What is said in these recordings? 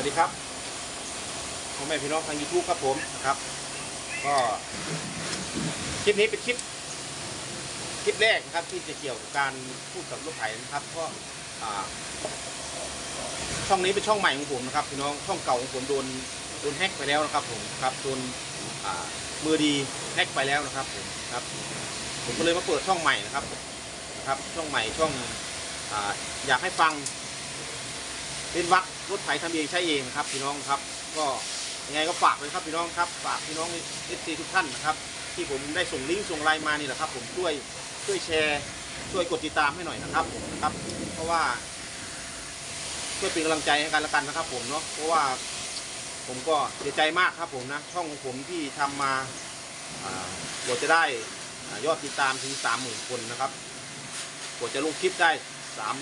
วัสดีครับพ่อแม่พี่น้องทางยูทูบครับผมนะครับ ก็คลิปนี้เป็นคลิปคลิปแรกนะครับที่จะเกี่ยวกับการพูดกับรถไถนะครับก็ช่องนี้เป็นช่องใหม่ของผมนะครับพี่น้องช่องเก่าของผมโดนโดนแฮ็กไปแล้วนะครับผมครับโดนมือดีแฮ็กไปแล้วนะครับผมครับ ผมก็เลยมาเปิดช่องใหม่นะครับนะครับ ช่องใหม่ช่องออยากให้ฟัง เป็นวักรถไถทำเองใช้เองนะครับพี่น้องครับ ก็ยังไงก็ฝากเลยครับพี่น้องครับฝากพี่น้องเอฟซีทุกท่านนะครับ ที่ผมได้ส่งลิงก์ส่งไลน์มานี่แหละครับ ผมช่วยช่วยแชร์ช่วยกดติดตามให้หน่อยนะครับผมนะครับ เพราะว่าช่วยเป็นกำลังใจให้กันละกันนะครับ ผมเนาะเพราะว่าผมก็เสียใจมากครับผมนะช่องของผมที่ทำมาอ่ากว่าจะได้อยอดติดตามถึงสามหมื่นคนนะครับกว่าจะลงคลิปได้ สาม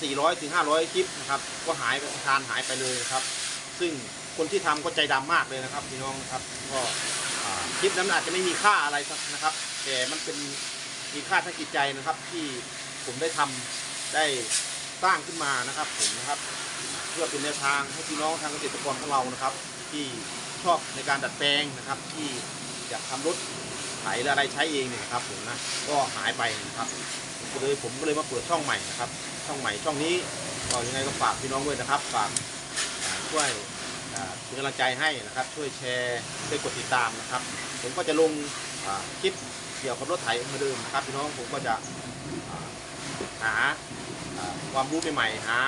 สี่ร้อยถึงห้าร้อยคลิปนะครับ ก็หายไปทานหายไปเลยครับ ซึ่งคนที่ทำก็ใจดำมากเลยนะครับพี่น้องนะครับ ก็คลิปนั้นอาจจะไม่มีค่าอะไรนะครับ แต่มันเป็นมีค่าทางจิตใจนะครับ ที่ผมได้ทำได้สร้างขึ้นมานะครับผมนะครับ เพื่อเป็นแนวทางให้พี่น้องทางเกษตรกรของเรานะครับ ที่ชอบในการดัดแปลงนะครับ ที่อยากทำรถ ไถหรืออะไรใช้เองเนี่ยนะครับผมนะก็หายไปนะครับก็เลยผมก็เลยมาเปิดช่องใหม่นะครับ ช่องใหม่ช่องนี้ก็ยังไงก็ฝากพี่น้องด้วยนะครับฝากช่วยเป็นกำลังใจให้นะครับ ช่วยแชร์ช่วยกดติดตามนะครับ ผมก็จะลงคลิปเกี่ยวกับรถไถเหมือนเดิมนะครับพี่น้องผมก็จะหาความรู้ใหม่ๆหา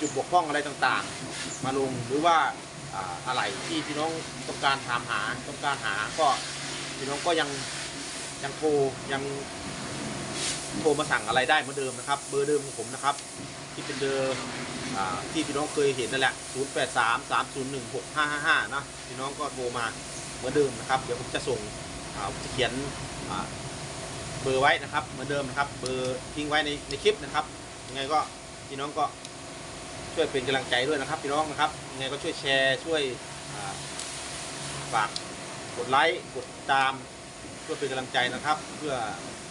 จุดบกพร่องอะไรต่างๆ มาลงหรือว่าอ่าอะไรที่พี่น้องต้องการถามหาต้องการหาก็ พี่น้องก็ยังยังโทรยังโทรมาสั่งอะไรได้เหมือนเดิมนะครับ เบอร์เดิมของผมนะครับ ที่เป็นเบอร์อ่าที่พี่น้องเคยเห็นนั่นแหละ 0 8 3 3 0 1 6 5 5 5 นะ พี่น้องก็โทรมาเหมือนเดิมนะครับ เดี๋ยวผมจะส่งจะเขียนเบอร์ไว้นะครับ เหมือนเดิมนะครับ เบอร์ทิ้งไว้ในในคลิปนะครับ ยังไงก็พี่น้องก็ช่วยเป็นกำลังใจด้วยนะครับ พี่น้องนะครับ ยังไงก็ช่วยแชร์ช่วยฝาก กดไลค์กดตามเพื่อเป็นกำลังใจนะครับ เพื่อ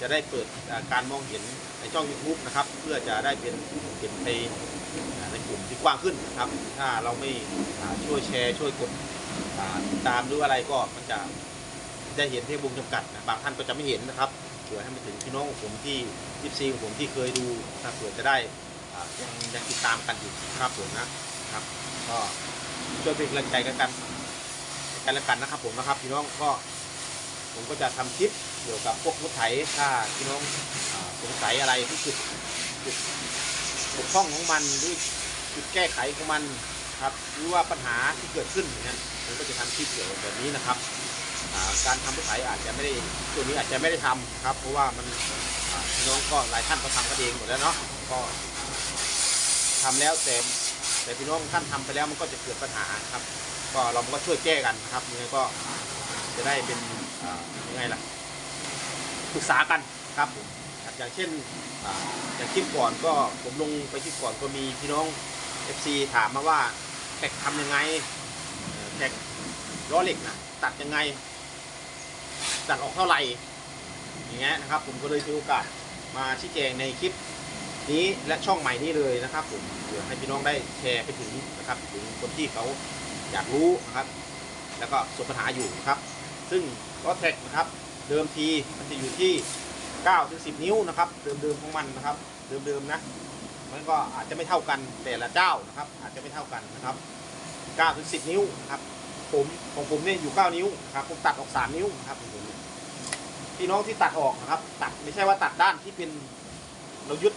จะได้เปิดการมองเห็นในช่อง YouTube นะครับ เพื่อจะได้เป็นเห็นในในกลุ่มที่กว้างขึ้นนะครับ ถ้าเราไม่ช่วยแชร์ ช่วยกดตามหรืออะไรก็มันจะได้เห็นเพียงวงจำกัดนะบางท่านก็จะไม่เห็นนะครับเผื่อให้มันถึงพี่น้องของผมที่ยิปซีของผมที่เคยดูนะเผื่อจะได้ยังยังติดตามกันอยู่ครับผมนะครับ ก็ช่วยเป็นกำลังใจกันกัน กันและกันนะครับผมนะครับพี่น้องก็ ผมก็จะทำคลิปเกี่ยวกับพวกรถไถถ้าพี่น้องอสงสัยอะไรที่จุดจุดบกพร่องของมันหรือจุดแก้ไขของมันครับหรือว่าปัญหาที่เกิดขึ้นอย่างนั้นผมก็จะทำคลิปเกี่ยวกับแบบนี้นะครับการทำรถไถอาจจะไม่ได้ตัวนี้อาจจะไม่ได้ทำครับ เพราะว่ามันอ่าพี่น้องก็หลายท่านก็ทำกันเองหมดแล้วเนาะก็ทำแล้วแต่แต่พี่น้องท่านทำไปแล้วมันก็จะเกิดปัญหาครับ ก็เราก็ช่วยแก้กันนะครับยังไงก็จะได้เป็นยังไงล่ะปรึกษากันครับผมอย่างเช่นอย่างคลิปก่อนก็ผมลงไปคลิปก่อนก็มีพี่น้อง FC ถามมาว่าแท็กทำยังไงแท็กล้อเหล็กนะตัดยังไง ตัดออกเท่าไหร่อย่างเงี้ยนะครับ ผมก็เลยถือโอกาสมาชี้แจงในคลิปนี้และช่องใหม่นี้เลยนะครับ ผมเพื่อให้พี่น้องได้แชร์ไปถึงนะครับถึงคนที่เขา อยากรู้นะครับ แล้วก็ประสบปัญหาอยู่นะครับ ซึ่งล้อแท็กนะครับ เดิมทีมันจะอยู่ที่9ถึง10 นิ้วนะครับ เดิมๆของมันนะครับ เดิมๆนะ มันก็อาจจะไม่เท่ากันแต่ละเจ้านะครับ อาจจะไม่เท่ากันนะครับ9ถึง10 นิ้วนะครับผมของผมเนี่ยอยู่ 9 นิ้วนะครับผมตัดออก 3 นิ้วนะครับผมพี่น้องที่ตัดออกนะครับ ตัดไม่ใช่ว่าตัดด้านที่เป็นเรายึด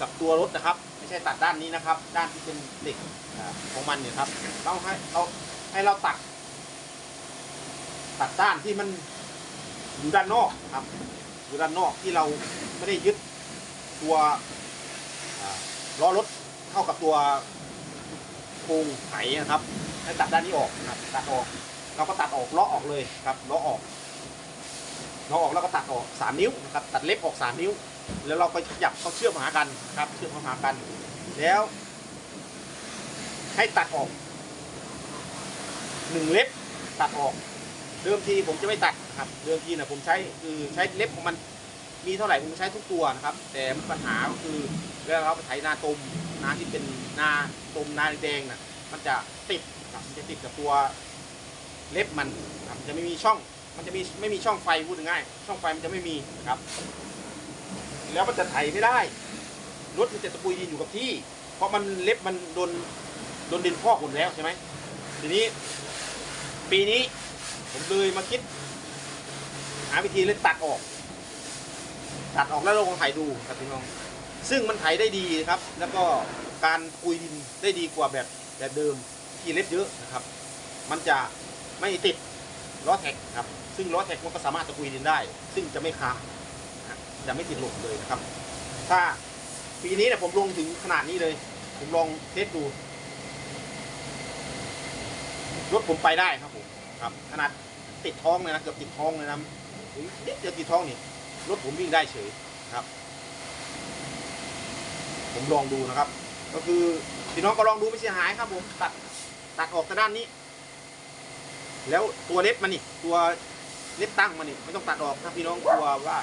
กับตัวรถนะครับ ไม่ใช่ตัดด้านนี้นะครับ ด้านที่เป็นเหล็กของมันเนี่ยครับเราให้เราให้เราตัด ตัดด้านที่มันอยู่ด้านนอกครับ อยู่ด้านนอกที่เราไม่ได้ยึดตัวล้อรถเข้ากับตัวโครงไถนะครับ ให้ตัดด้านนี้ออกนะครับตัดออกเราก็ตัดออกล้อออกเลยครับล้อออกล้อออกแล้วก็ตัดออกสามนิ้วนะครับตัดเล็บออกสามนิ้ว แล้วเราก็ขยับเขาเชื่อมหากันครับเชื่อมเข้าหากัน แล้ว ให้ตัดออกหนึ่งเล็บตัดออก เดิมทีผมจะไม่ตัดครับ เดิมทีนะผมใช้คือใช้เล็บของมันมีเท่าไหร่ผมใช้ทุกตัวนะครับ แต่ปัญหาก็คือเวลาเราไปไถนาตมนาที่เป็นนาตมนาแดงน่ะมันจะติดครับมันจะติดกับตัวเล็บมันครับจะไม่มีช่อง มันจะมีไม่มีช่องไฟพูดง่าย ช่องไฟมันจะไม่มีนะครับ แล้วมันจะไถไม่ได้ รถมันจะตะปุยดินอยู่กับที่ เพราะมันเล็บมันโดนโดนดินพอกหมดแล้วใช่ไหมทีนี้ ปีนี้ผมเลยมาคิด หาวิธีเลยตัดออก ตัดออกแล้วลองไถดูครับพี่น้อง ซึ่งมันไถได้ดีครับ แล้วก็การปุยดินได้ดีกว่าแบบแบบเดิมที่เล็บเยอะนะครับ มันจะไม่ติดล้อแท็กครับ ซึ่งล้อแท็กมันก็สามารถตะกุยดินได้ ซึ่งจะไม่ขาดนะจะไม่ติดหลบเลยนะครับ ถ้า ปีนี้เนี่ยผมลงถึงขนาดนี้เลย ผมลองเทสดู รถผมไปได้ครับผมครับ ขนาดติดท้องเลยนะเกือบติดท้องเลยนะนิดเดียวติดท้องนี่รถผมวิ่งได้เฉยครับ ผมลองดูนะครับ ก็คือพี่น้องก็ลองดูไม่เสียหายครับ ผมตัดตัดออกแต่ด้านนี้ แล้วตัวเล็บมันนี่ตัวเล็บตั้งมันนี่ไม่ต้องตัดออกถ้าพี่น้องกลัวว่า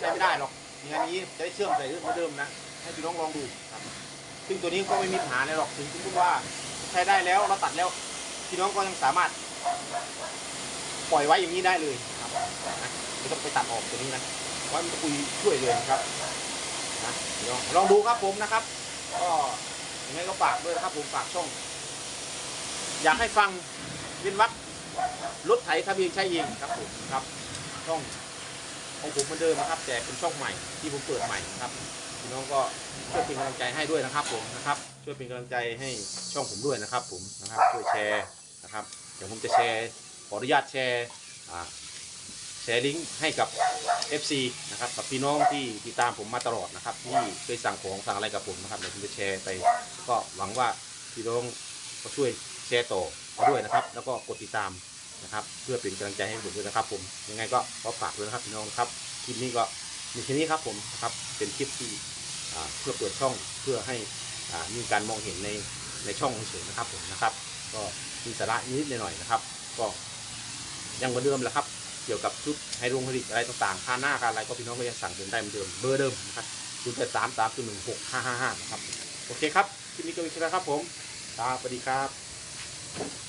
ใช้ไม่ได้หรอกอย่างนี้จะได้เชื่อมใส่เหมือนเดิมนะ ให้พี่น้องลองดูครับซึ่งตัวนี้ก็ไม่มีปัญหาอะไรหรอกถึงสมมติว่าใช้ได้แล้วเราตัดแล้วพี่น้องก็ยังสามารถ ปล่อยไว้อย่างนี้ได้เลยครับนะไม่ต้องไปตัดออกตัวนี้นะไว้มันจะคุยช่วยเลยนะครับนะพี่น้องลองดูครับผมนะครับ ก็ยังไงก็ฝากด้วยนะครับผมฝากช่อง อยากให้ฟังว้นวักรถไถทะเบียนใช้เองครับผมครับช่องของผมเหมือนเดิมนะครับ แต่เป็นช่องใหม่ที่ผมเปิดใหม่นะครับ พี่น้องก็ช่วยเป็นกำลังใจให้ด้วยนะครับผมนะครับ ช่วยเป็นกำลังใจให้ช่องผมด้วยนะครับ ผมนะครับช่วยแชร์นะครับเดี๋ยวผมจะแชร์ขออนุญาตแชร์อ่แชร์ลิงก์ให้กับ FC นะครับกับพี่น้องที่ติดตามผมมาตลอดนะครับที่เคยสั่งของสั่งอะไรกับผมนะครับเดี๋ยวผมจะแชร์ไป ก็หวังว่าพี่น้องก็ช่วยแชร์ต่อมาด้วยนะครับ แล้วก็กดติดตามนะครับเพื่อเป็นกำลังใจให้ผมด้วยนะครับ ผมยังไงก็ขอฝากด้วยนะครับพี่น้องครับคลิปนี้ก็มีแค่นี้ครับผมนะครับเป็นคลิปที่ เพื่อเปิดช่องเพื่อให้มีการมองเห็นในในช่องเฉยๆนะครับผมนะครับ ก็มีสาระนิดหน่อยนะครับ ก็ยังเหมือนเดิมแหละครับ เกี่ยวกับชุดไฮโรงผลิตอะไรต่างๆค่าหน้าค่าอะไรก็พี่น้องก็ยังสั่งเดินได้เหมือนเดิมเบอร์เดิมนะครับศูนย์แปดสามสามศูนย์หนึ่งหกห้าห้าห้านะครับโอเคครับคลิปนี้ก็มีแค่นี้ครับผมครับสวัสดีครับ